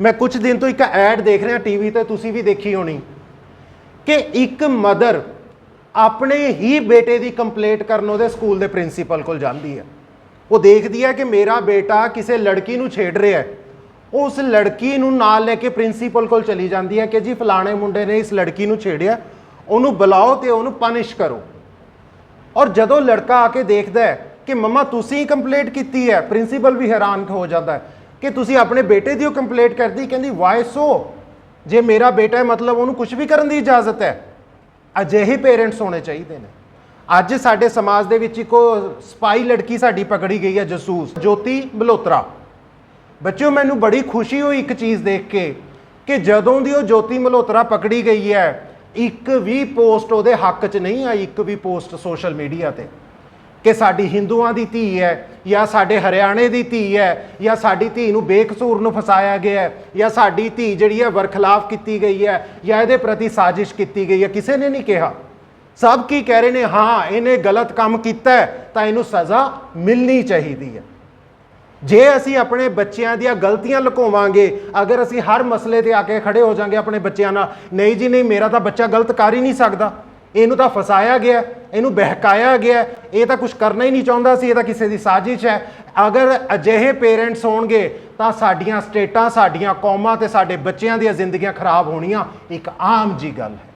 ਮੈਂ ਕੁਝ ਦਿਨ ਤੋਂ ਇੱਕ ਐਡ ਦੇਖ ਰਿਹਾ ਟੀਵੀ ਤੇ, ਤੁਸੀਂ ਵੀ ਦੇਖੀ ਹੋਣੀ। ਕਿ ਇੱਕ ਮਦਰ ਆਪਣੇ ਹੀ ਬੇਟੇ ਦੀ ਕੰਪਲੇਂਟ ਕਰਨ ਉਹਦੇ ਸਕੂਲ ਦੇ ਪ੍ਰਿੰਸੀਪਲ ਕੋਲ ਜਾਂਦੀ ਹੈ। ਉਹ ਦੇਖਦੀ ਹੈ ਕਿ ਮੇਰਾ ਬੇਟਾ ਕਿਸੇ ਲੜਕੀ ਨੂੰ ਛੇੜ ਰਿਹਾ ਹੈ। ਉਹ ਉਸ ਲੜਕੀ ਨੂੰ ਨਾਲ ਲੈ ਕੇ ਪ੍ਰਿੰਸੀਪਲ ਕੋਲ ਚਲੀ ਜਾਂਦੀ ਹੈ ਕਿ ਜੀ ਫਲਾਣੇ ਮੁੰਡੇ ਨੇ ਇਸ ਲੜਕੀ ਨੂੰ ਛੇੜਿਆ, ਉਹਨੂੰ ਬੁਲਾਓ ਤੇ ਉਹਨੂੰ ਪਨਿਸ਼ ਕਰੋ। ਔਰ ਜਦੋਂ ਲੜਕਾ ਆ ਕੇ ਦੇਖਦਾ ਹੈ ਕਿ ਮਮਾ ਤੁਸੀਂ ਕੰਪਲੇਂਟ ਕੀਤੀ ਹੈ ਪ੍ਰਿੰਸੀਪਲ ਵੀ ਹੈਰਾਨ ਹੋ ਜਾਂਦਾ ਹੈ। ਕਿ ਤੁਸੀਂ ਆਪਣੇ ਬੇਟੇ ਦੀ ਉਹ ਕੰਪਲੇਂਟ ਕਰਦੀ ਕਹਿੰਦੀ ਵਾਈ ਸੋ ਜੇ ਮੇਰਾ ਬੇਟਾ ਹੈ, ਮਤਲਬ ਉਹਨੂੰ ਕੁਝ ਵੀ ਕਰਨ ਦੀ ਇਜਾਜ਼ਤ ਹੈ। ਅਜਿਹੇ ਪੇਰੈਂਟਸ ਹੋਣੇ ਚਾਹੀਦੇ ਨੇ। ਅੱਜ ਸਾਡੇ ਸਮਾਜ ਦੇ ਵਿੱਚ ਇੱਕ ਉਹ ਸਪਾਈ ਲੜਕੀ ਸਾਡੀ ਪਕੜੀ ਗਈ ਹੈ, ਜਸੂਸ, ਜੋਤੀ ਮਲਹੋਤਰਾ ਬੱਚਿਓ, ਮੈਨੂੰ ਬੜੀ ਖੁਸ਼ੀ ਹੋਈ ਇੱਕ ਚੀਜ਼ ਦੇਖ ਕੇ ਕਿ ਜਦੋਂ ਦੀ ਉਹ ਜੋਤੀ ਮਲਹੋਤਰਾ ਪਕੜੀ ਗਈ ਹੈ, ਇੱਕ ਵੀ ਪੋਸਟ ਉਹਦੇ ਹੱਕ 'ਚ ਨਹੀਂ ਆਈ, ਇੱਕ ਵੀ ਪੋਸਟ ਸੋਸ਼ਲ ਮੀਡੀਆ ਤੇ। ਕਿ ਸਾਡੀ ਹਿੰਦੂਆਂ ਦੀ ਧੀ ਹੈ, ਜਾਂ ਸਾਡੇ ਹਰਿਆਣੇ ਦੀ ਧੀ ਹੈ, ਜਾਂ ਸਾਡੀ ਧੀ ਨੂੰ ਬੇਕਸੂਰ ਨੂੰ ਫਸਾਇਆ ਗਿਆ ਹੈ, ਜਾਂ ਸਾਡੀ ਧੀ ਜਿਹੜੀ ਹੈ ਵਰਖਲਾਫ ਕੀਤੀ ਗਈ ਹੈ, ਜਾਂ ਇਹਦੇ ਪ੍ਰਤੀ ਸਾਜ਼ਿਸ਼ ਕੀਤੀ ਗਈ ਹੈ। ਕਿਸੇ ਨੇ ਨਹੀਂ ਕਿਹਾ। ਸਭ ਕੀ ਕਹਿ ਰਹੇ ਨੇ, ਹਾਂ, ਇਹਨੇ ਗਲਤ ਕੰਮ ਕੀਤਾ ਤਾਂ ਇਹਨੂੰ ਸਜ਼ਾ ਮਿਲਣੀ ਚਾਹੀਦੀ ਹੈ। ਜੇ ਅਸੀਂ ਆਪਣੇ ਬੱਚਿਆਂ ਦੀਆਂ ਗਲਤੀਆਂ ਲੁਕਾਵਾਂਗੇ, ਅਗਰ ਅਸੀਂ ਹਰ ਮਸਲੇ ਤੇ ਆ ਕੇ ਖੜੇ ਹੋ ਜਾਾਂਗੇ ਆਪਣੇ ਬੱਚਿਆਂ ਨਾਲ, ਨਹੀਂ ਜੀ, ਨਹੀਂ, ਮੇਰਾ ਤਾਂ ਬੱਚਾ ਗਲਤ ਕਰ ਹੀ ਨਹੀਂ ਸਕਦਾ। ਇਹਨੂੰ ਤਾਂ ਫਸਾਇਆ ਗਿਆ, ਇਹਨੂੰ ਬਹਿਕਾਇਆ ਗਿਆ, ਇਹ ਤਾਂ ਕੁਝ ਕਰਨਾ ਹੀ ਨਹੀਂ ਚਾਹੁੰਦਾ ਸੀ, ਇਹ ਤਾਂ ਕਿਸੇ ਦੀ ਸਾਜ਼ਿਸ਼ ਹੈ। ਅਗਰ ਅਜਿਹੇ ਪੇਰੈਂਟਸ ਹੋਣਗੇ, ਤਾਂ ਸਾਡੀਆਂ ਸਟੇਟਾਂ, ਸਾਡੀਆਂ ਕੌਮਾਂ ਤੇ ਸਾਡੇ ਬੱਚਿਆਂ ਦੀਆਂ ਜ਼ਿੰਦਗੀਆਂ ਖਰਾਬ ਹੋਣੀਆਂ, ਇੱਕ ਆਮ ਜੀ ਗੱਲ ਹੈ।